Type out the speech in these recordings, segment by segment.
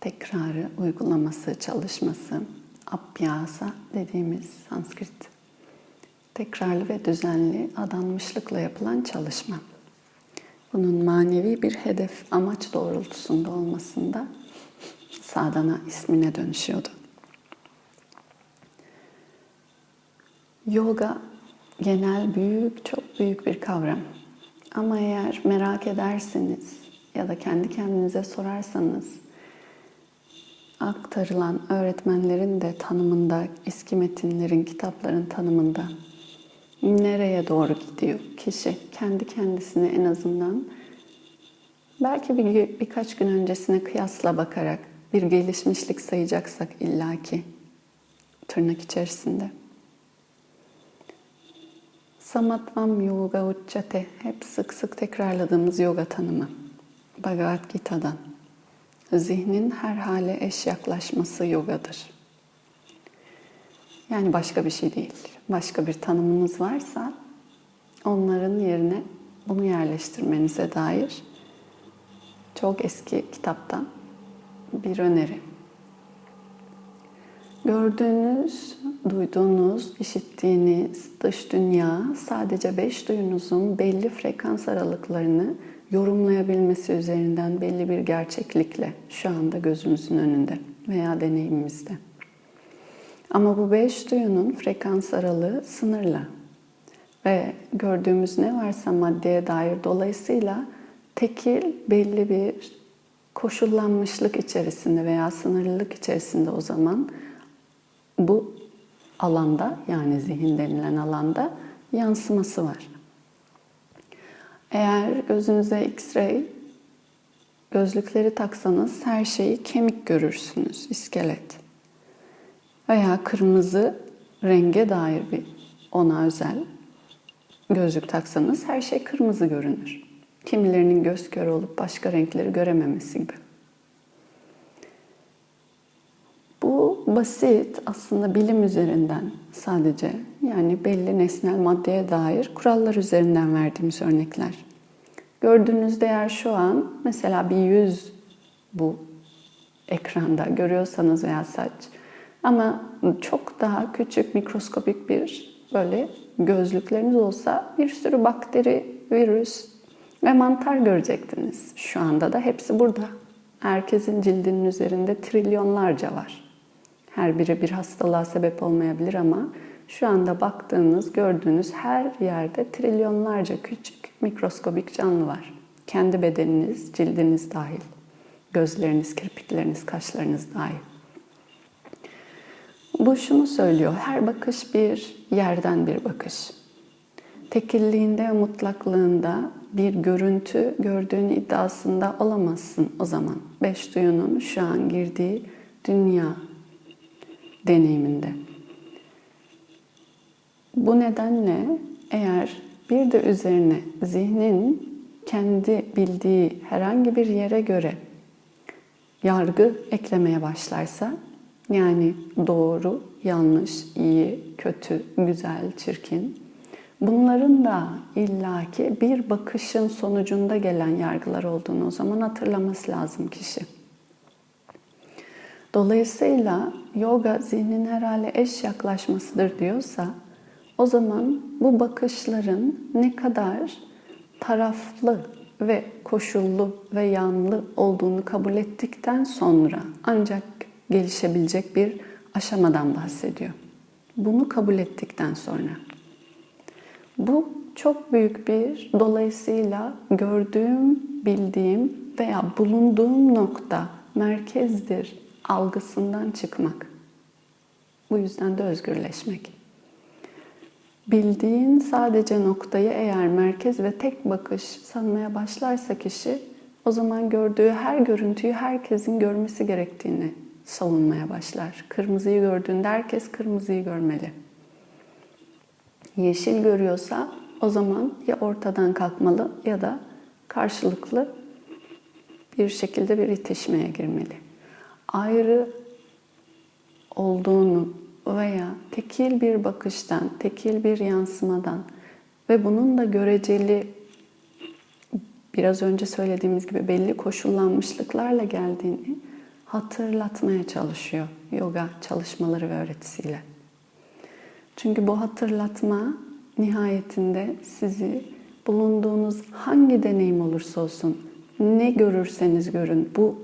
tekrarı, uygulaması, çalışması, abhyasa dediğimiz Sanskrit tekrarlı ve düzenli adanmışlıkla yapılan çalışma. Bunun manevi bir hedef, amaç doğrultusunda olmasında sadana ismine dönüşüyordu. Yoga genel büyük, çok büyük bir kavram. Ama eğer merak ederseniz ya da kendi kendinize sorarsanız aktarılan öğretmenlerin de tanımında, eski metinlerin, kitapların tanımında nereye doğru gidiyor kişi kendi kendisine en azından belki bir, birkaç gün öncesine kıyasla bakarak bir gelişmişlik sayacaksak illaki tırnak içerisinde. Samatvam Yoga Uccate hep sık sık tekrarladığımız yoga tanımı. Bhagavad Gita'dan. Zihnin her hale eş yaklaşması yogadır. Yani başka bir şey değil. Başka bir tanımınız varsa onların yerine bunu yerleştirmenize dair çok eski kitaptan bir öneri. Gördüğünüz, duyduğunuz, işittiğiniz dış dünya sadece beş duyunuzun belli frekans aralıklarını yorumlayabilmesi üzerinden belli bir gerçeklikle şu anda gözümüzün önünde veya deneyimimizde. Ama bu beş duyunun frekans aralığı sınırlı. Ve gördüğümüz ne varsa maddeye dair dolayısıyla tekil belli bir koşullanmışlık içerisinde veya sınırlılık içerisinde o zaman bu alanda yani zihin denilen alanda yansıması var. Eğer gözünüze X-ray gözlükleri taksanız her şeyi kemik görürsünüz, iskelet. Veya kırmızı renge dair bir ona özel gözlük taksanız her şey kırmızı görünür. Kimilerinin göz kör olup başka renkleri görememesi gibi. Bu basit aslında bilim üzerinden sadece yani belli nesnel maddeye dair kurallar üzerinden verdiğimiz örnekler. Gördüğünüz değer şu an mesela bir yüz bu ekranda görüyorsanız veya saç ama çok daha küçük mikroskopik bir böyle gözlükleriniz olsa bir sürü bakteri, virüs ve mantar görecektiniz. Şu anda da hepsi burada. Herkesin cildinin üzerinde trilyonlarca var. Her biri bir hastalığa sebep olmayabilir ama şu anda baktığınız, gördüğünüz her yerde trilyonlarca küçük mikroskobik canlı var. Kendi bedeniniz, cildiniz dahil. Gözleriniz, kirpikleriniz, kaşlarınız dahil. Bu şunu söylüyor, her bakış bir yerden bir bakış. Tekilliğinde mutlaklığında bir görüntü gördüğün iddiasında olamazsın o zaman. Beş duyunun şu an girdiği dünya deneyiminde. Bu nedenle eğer bir de üzerine zihnin kendi bildiği herhangi bir yere göre yargı eklemeye başlarsa yani doğru, yanlış, iyi, kötü, güzel, çirkin bunların da illaki bir bakışın sonucunda gelen yargılar olduğunu o zaman hatırlaması lazım kişi. Dolayısıyla yoga zihnin herhalde eş yaklaşmasıdır diyorsa o zaman bu bakışların ne kadar taraflı ve koşullu ve yanlı olduğunu kabul ettikten sonra ancak gelişebilecek bir aşamadan bahsediyor. Bunu kabul ettikten sonra. Bu çok büyük bir dolayısıyla gördüğüm, bildiğim veya bulunduğum nokta merkezdir algısından çıkmak. Bu yüzden de özgürleşmek. Bildiğin sadece noktayı eğer merkez ve tek bakış sanmaya başlarsa kişi o zaman gördüğü her görüntüyü herkesin görmesi gerektiğini savunmaya başlar. Kırmızıyı gördüğünde herkes kırmızıyı görmeli. Yeşil görüyorsa o zaman ya ortadan kalkmalı ya da karşılıklı bir şekilde bir itişmeye girmeli. Ayrı olduğunu veya tekil bir bakıştan, tekil bir yansımadan ve bunun da göreceli biraz önce söylediğimiz gibi belli koşullanmışlıklarla geldiğini hatırlatmaya çalışıyor yoga çalışmaları ve öğretisiyle. Çünkü bu hatırlatma nihayetinde sizi bulunduğunuz hangi deneyim olursa olsun ne görürseniz görün bu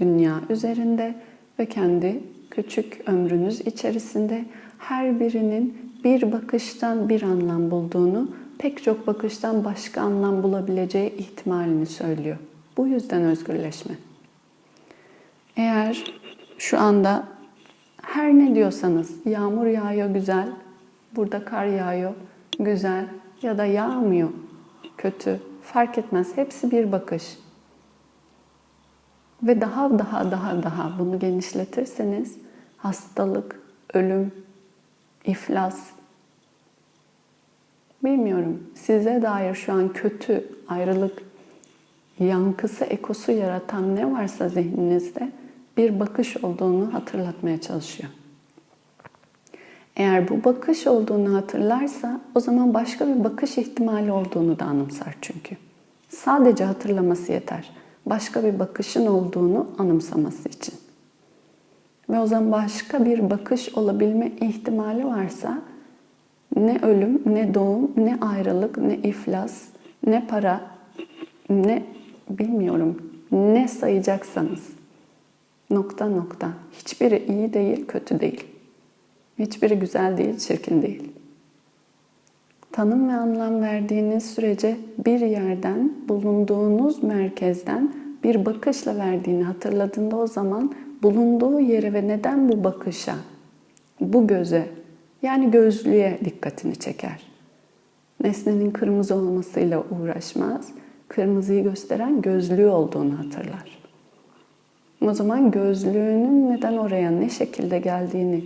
dünya üzerinde ve kendi küçük ömrünüz içerisinde her birinin bir bakıştan bir anlam bulduğunu, pek çok bakıştan başka anlam bulabileceği ihtimalini söylüyor. Bu yüzden özgürleşme. Eğer şu anda her ne diyorsanız yağmur yağıyor güzel, burada kar yağıyor güzel ya da yağmıyor kötü fark etmez. Hepsi bir bakış. Ve daha daha daha daha bunu genişletirseniz hastalık, ölüm, iflas, bilmiyorum size dair şu an kötü ayrılık yankısı, ekosu yaratan ne varsa zihninizde bir bakış olduğunu hatırlatmaya çalışıyor. Eğer bu bakış olduğunu hatırlarsa o zaman başka bir bakış ihtimali olduğunu da anımsar çünkü. Sadece hatırlaması yeter. Başka bir bakışın olduğunu anımsaması için. Ve o zaman başka bir bakış olabilme ihtimali varsa ne ölüm, ne doğum, ne ayrılık, ne iflas, ne para, ne bilmiyorum ne sayacaksanız nokta nokta hiçbiri iyi değil, kötü değil. Hiçbiri güzel değil, çirkin değil. Tanım ve anlam verdiğiniz sürece bir yerden, bulunduğunuz merkezden bir bakışla verdiğini hatırladığında o zaman bulunduğu yere ve neden bu bakışa, bu göze, yani gözlüğe dikkatini çeker. Nesnenin kırmızı olmasıyla uğraşmaz, kırmızıyı gösteren gözlüğü olduğunu hatırlar. O zaman gözlüğünün neden oraya ne şekilde geldiğini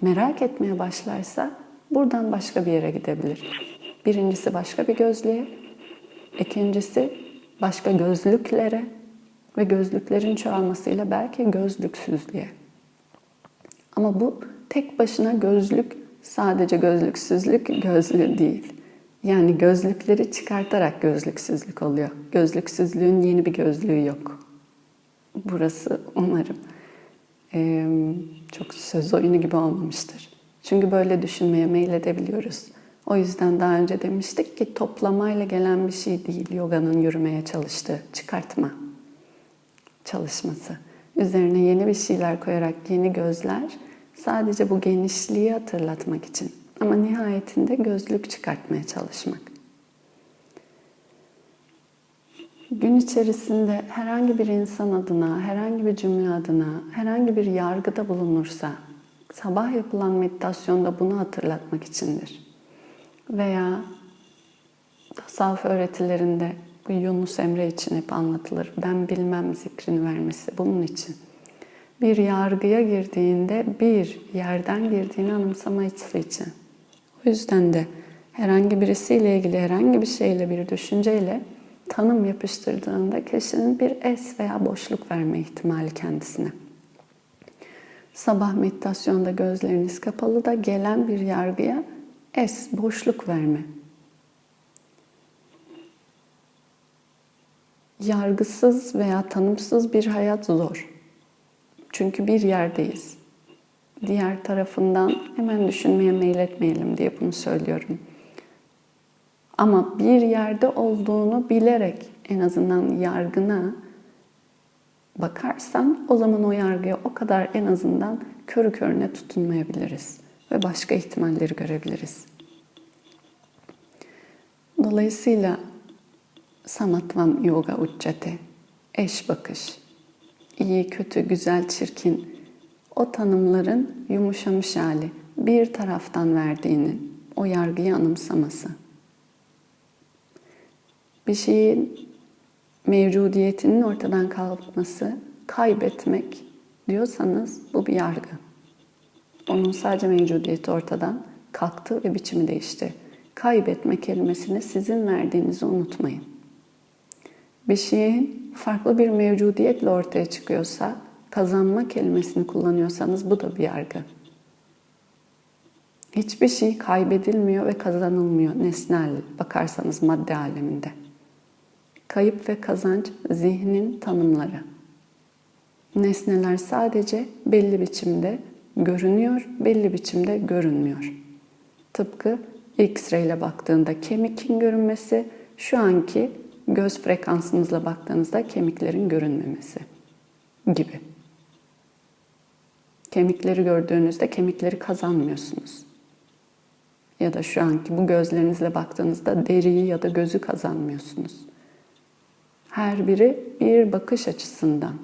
merak etmeye başlarsa buradan başka bir yere gidebilir. Birincisi başka bir gözlüğe, ikincisi başka gözlüklere ve gözlüklerin çoğalmasıyla belki gözlüksüzlüğe. Ama bu tek başına gözlük sadece gözlüksüzlük gözlüğü değil. Yani gözlükleri çıkartarak gözlüksüzlük oluyor. Gözlüksüzlüğün yeni bir gözlüğü yok. Burası umarım e, çok söz oyunu gibi olmamıştır. Çünkü böyle düşünmeye meyledebiliyoruz. O yüzden daha önce demiştik ki toplamayla gelen bir şey değil yoganın yürümeye çalıştığı çıkartma çalışması. Üzerine yeni bir şeyler koyarak yeni gözler sadece bu genişliği hatırlatmak için. Ama nihayetinde gözlük çıkartmaya çalışmak. gün içerisinde herhangi bir insan adına, herhangi bir cümle adına, herhangi bir yargıda bulunursa sabah yapılan meditasyonda bunu hatırlatmak içindir. Veya tasavvuf öğretilerinde bu Yunus Emre için hep anlatılır. Ben bilmem zikrini vermesi bunun için. Bir yargıya girdiğinde bir yerden girdiğini anımsaması için. O yüzden de herhangi birisiyle ilgili herhangi bir şeyle bir düşünceyle tanım yapıştırdığında kişinin bir es veya boşluk verme ihtimali kendisine. Sabah meditasyonda gözleriniz kapalı da gelen bir yargıya es, boşluk verme. Yargısız veya tanımsız bir hayat zor. Çünkü bir yerdeyiz. Diğer tarafından hemen düşünmeye meyletmeyelim diye bunu söylüyorum. Ama bir yerde olduğunu bilerek en azından yargına bakarsan o zaman o yargıya o kadar en azından körü körüne tutunmayabiliriz ve başka ihtimalleri görebiliriz. Dolayısıyla samatvam yoga uccate, eş bakış, iyi, kötü, güzel, çirkin o tanımların yumuşamış hali bir taraftan verdiğinin o yargıyı anımsaması bir şeyin mevcudiyetinin ortadan kalkması, kaybetmek diyorsanız bu bir yargı. Onun sadece mevcudiyeti ortadan kalktı ve biçimi değişti. Kaybetme kelimesini sizin verdiğinizi unutmayın. Bir şeyin farklı bir mevcudiyetle ortaya çıkıyorsa, kazanma kelimesini kullanıyorsanız bu da bir yargı. Hiçbir şey kaybedilmiyor ve kazanılmıyor nesnel bakarsanız madde aleminde. Kayıp ve kazanç zihnin tanımları. Nesneler sadece belli biçimde görünüyor, belli biçimde görünmüyor. Tıpkı X-ray ile baktığında kemikin görünmesi, şu anki göz frekansınızla baktığınızda kemiklerin görünmemesi gibi. Kemikleri gördüğünüzde kemikleri kazanmıyorsunuz. Ya da şu anki bu gözlerinizle baktığınızda deriyi ya da gözü kazanmıyorsunuz. Her biri bir bakış açısından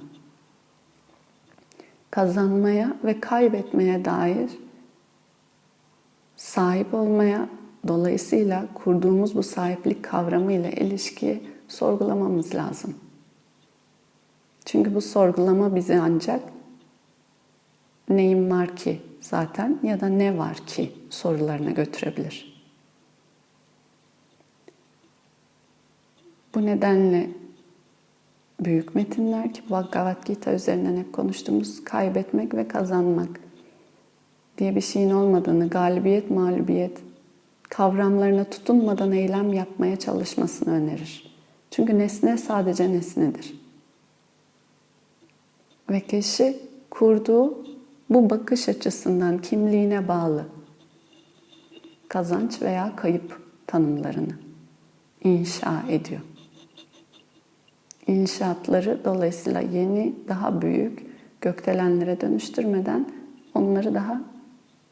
kazanmaya ve kaybetmeye dair sahip olmaya dolayısıyla kurduğumuz bu sahiplik kavramı ile ilişkiyi sorgulamamız lazım. Çünkü bu sorgulama bizi ancak neyim var ki zaten ya da ne var ki sorularına götürebilir. Bu nedenle büyük metinler ki Bhagavad Gita üzerinden hep konuştuğumuz kaybetmek ve kazanmak diye bir şeyin olmadığını, galibiyet, mağlubiyet kavramlarına tutunmadan eylem yapmaya çalışmasını önerir. Çünkü nesne sadece nesnedir. Ve kişi kurduğu bu bakış açısından kimliğine bağlı kazanç veya kayıp tanımlarını inşa ediyor. İnşaatları dolayısıyla yeni, daha büyük gökdelenlere dönüştürmeden onları daha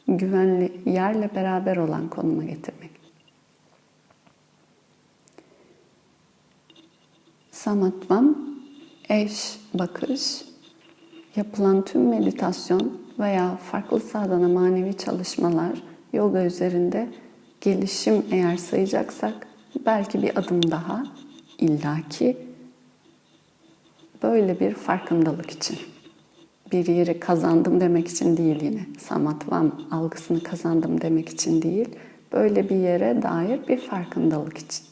güvenli yerle beraber olan konuma getirmek. Samatvam, eş, bakış, yapılan tüm meditasyon veya farklı sadana manevi çalışmalar yoga üzerinde gelişim eğer sayacaksak belki bir adım daha illaki böyle bir farkındalık için. Bir yeri kazandım demek için değil yine. Samatvam algısını kazandım demek için değil. Böyle bir yere dair bir farkındalık için.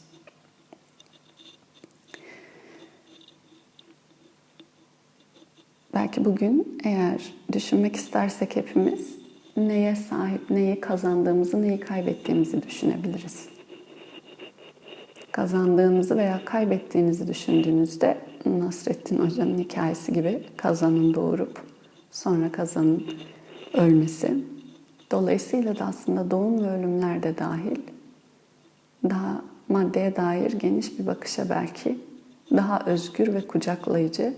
Belki bugün eğer düşünmek istersek hepimiz neye sahip, neyi kazandığımızı, neyi kaybettiğimizi düşünebiliriz. Kazandığınızı veya kaybettiğinizi düşündüğünüzde Nasrettin Hoca'nın hikayesi gibi kazanın doğurup sonra kazanın ölmesi. Dolayısıyla da aslında doğum ve ölümler de dahil daha maddeye dair geniş bir bakışa belki daha özgür ve kucaklayıcı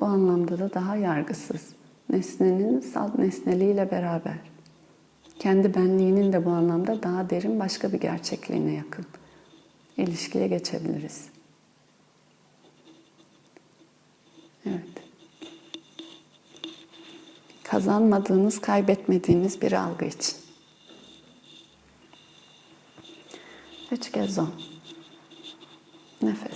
bu anlamda da daha yargısız. Nesnenin salt nesneliğiyle beraber. Kendi benliğinin de bu anlamda daha derin başka bir gerçekliğine yakın. İlişkiye geçebiliriz. Evet. Kazanmadığınız, kaybetmediğiniz bir algı için. Üç kez on. Nefesle.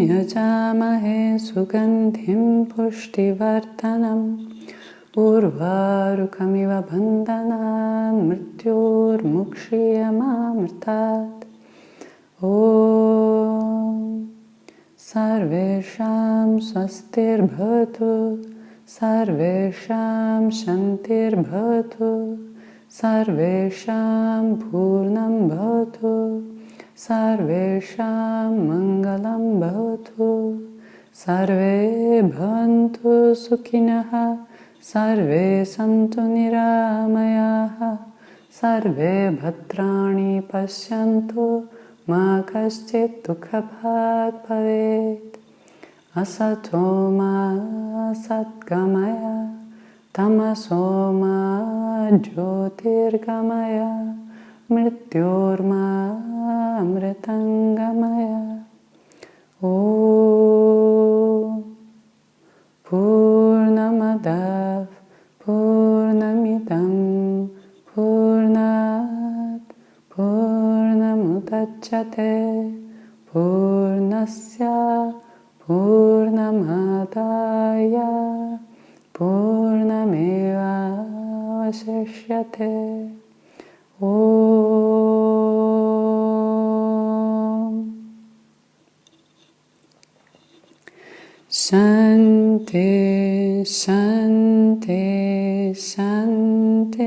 यजामहे सुगन्धिं पुष्टिवर्धनम्। उर्वारुकमिव बन्धनान् मृत्योर्मुक्षीयमामृतात्। ॐ सर्वेषां स्वस्तिर्भवतु सर्वेषां शान्तिर्भवतु सर्वेषां पूर्णं भवतु सर्वेषां मङ्गलं भवतु। सर्वे भवन्तु सुखिनः। सर्वे सन्तु निरामयाः। सर्वे भद्राणि पश्यन्तु। मा कश्चित् दुःखभाग् भवेत्। असतो मा सद्गमय। तमसो मा ज्योतिर्गमय मृत्योर्मा अमृतङ्गमय ॐ पूर्णमदः पूर्णमिदं पूर्णात् पूर्णमुदच्छते पूर्णस्य पूर्णमादाय पूर्णमेवावशिष्यते Sante, Sante, Sante.